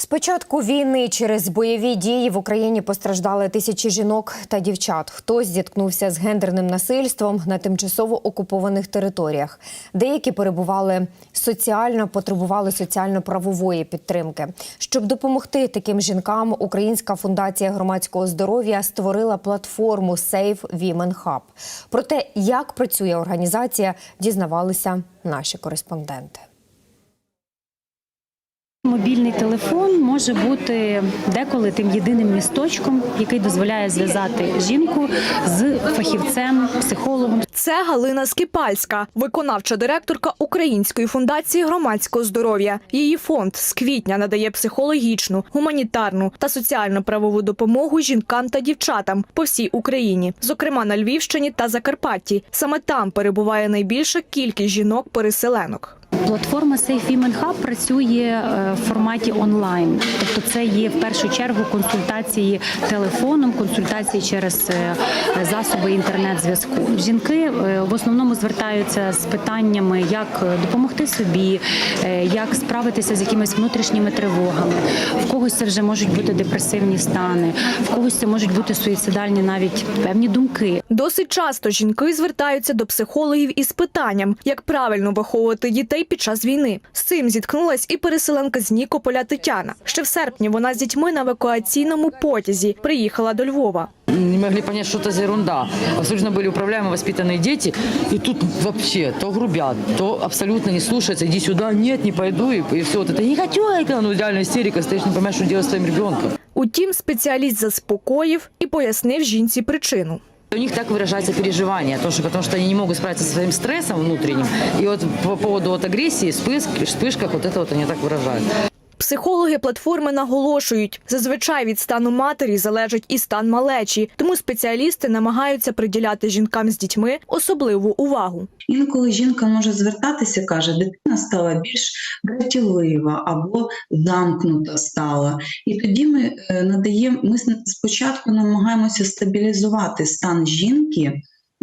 З початку війни через бойові дії в Україні постраждали тисячі жінок та дівчат. Хтось зіткнувся з гендерним насильством на тимчасово окупованих територіях. Деякі перебували соціально, потребували соціально-правової підтримки. Щоб допомогти таким жінкам, Українська фундація громадського здоров'я створила платформу Save Women Hub. Про те, як працює організація, дізнавалися наші кореспонденти. Мобільний телефон може бути деколи тим єдиним місточком, який дозволяє зв'язати жінку з фахівцем, психологом. Це Галина Скіпальська, виконавча директорка Української фундації громадського здоров'я. Її фонд з квітня надає психологічну, гуманітарну та соціально-правову допомогу жінкам та дівчатам по всій Україні, зокрема на Львівщині та Закарпатті. Саме там перебуває найбільша кількість жінок-переселенок. Платформа Safe Women Hub працює е, в форматі онлайн, тобто це є в першу чергу консультації телефоном, консультації через е, засоби інтернет-зв'язку. Жінки е, в основному звертаються з питаннями, як допомогти собі, як справитися з якимись внутрішніми тривогами. В когось це вже можуть бути депресивні стани, в когось це можуть бути суїцидальні навіть певні думки. Досить часто жінки звертаються до психологів із питанням, як правильно виховувати дітей під час війни. З цим зіткнулась і переселенка з Нікополя Тетяна. Ще в серпні вона з дітьми на евакуаційному потязі приїхала до Львова. не могли понять, что это за ерунда. Абсолютно были управляемые, воспитанные дети. И тут вообще то грубят, то абсолютно не слушаются. Иди сюда, нет, не пойду. И, и все вот это. Не хочу, это, ну, реально истерика. Стоишь, не понимаешь, что делать с твоим ребенком. Утім, спеціаліст заспокоїв і пояснив жінці причину. У них так выражается переживание, то, что, потому что они не могут справиться со своим стрессом внутренним. И вот по поводу вот агрессии, вспышки, вспышках, вот это вот они так выражают. Психологи платформи наголошують, зазвичай від стану матері залежить і стан малечі, тому спеціалісти намагаються приділяти жінкам з дітьми особливу увагу. Інколи жінка може звертатися, каже, дитина стала більш дратівлива або замкнута стала. І тоді ми е, надаємо, ми спочатку намагаємося стабілізувати стан жінки.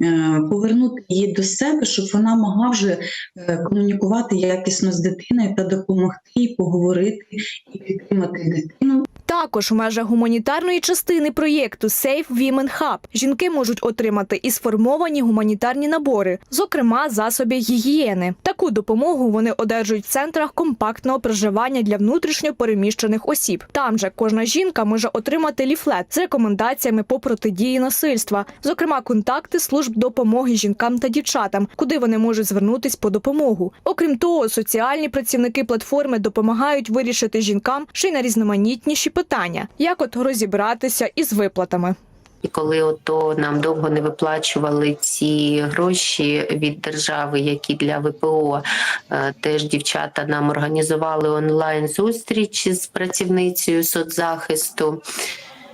Е, Повернути її до себе, щоб вона могла вже е, комунікувати якісно з дитиною та допомогти їй поговорити і підтримати дитину Також в межах гуманітарної частини проєкту Safe Women Hub жінки можуть отримати і сформовані гуманітарні набори, зокрема засоби гігієни. Таку допомогу вони одержують в центрах компактного проживання для внутрішньо переміщених осіб. Там же кожна жінка може отримати ліфлет з рекомендаціями по протидії насильства, зокрема контакти служб допомоги жінкам та дівчатам, куди вони можуть звернутись по допомогу. Окрім того, соціальні працівники платформи допомагають вирішити жінкам ще й найрізноманітніші питання, як от розібратися із виплатами. І коли ото нам довго не виплачували ці гроші від держави, які для ВПО, е, теж дівчата нам організували онлайн зустріч з працівницею соцзахисту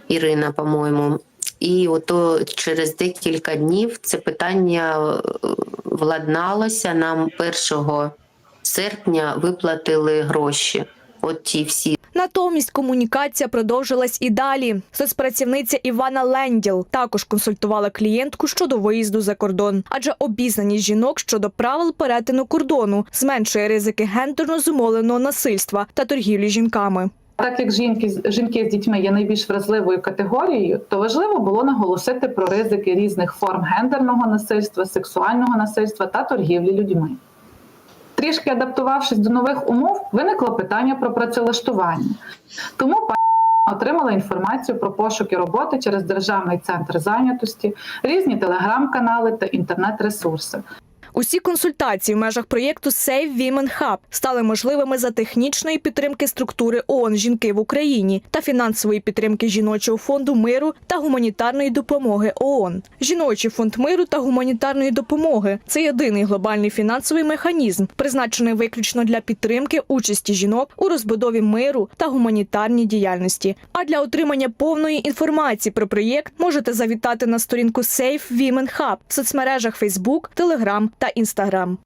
Ірина, по-моєму. І ото через декілька днів це питання е, владналося. Нам 1 серпня виплатили гроші. От ті всі Натомість комунікація продовжилась і далі. Соцпрацівниця Івана Ленділ також консультувала клієнтку щодо виїзду за кордон, адже обізнаність жінок щодо правил перетину кордону зменшує ризики гендерно зумовленого насильства та торгівлі жінками. Так як жінки з- жінки з дітьми є найбільш вразливою категорією, то важливо було наголосити про ризики різних форм гендерного насильства, сексуального насильства та торгівлі людьми. Трішки адаптувавшись до нових умов, виникло питання про працевлаштування. Тому отримала інформацію про пошуки роботи через Державний центр зайнятості, різні телеграм-канали та інтернет-ресурси. Усі консультації в межах проєкту Save Women Hub стали можливими за технічної підтримки структури ООН «Жінки в Україні» та фінансової підтримки жіночого фонду миру та гуманітарної допомоги ООН. Жіночий фонд миру та гуманітарної допомоги це єдиний глобальний фінансовий механізм, призначений виключно для підтримки участі жінок у розбудові миру та гуманітарній діяльності. А для отримання повної інформації про проєкт можете завітати на сторінку Save Women Hub в соцмережах Facebook, Telegram та Instagram.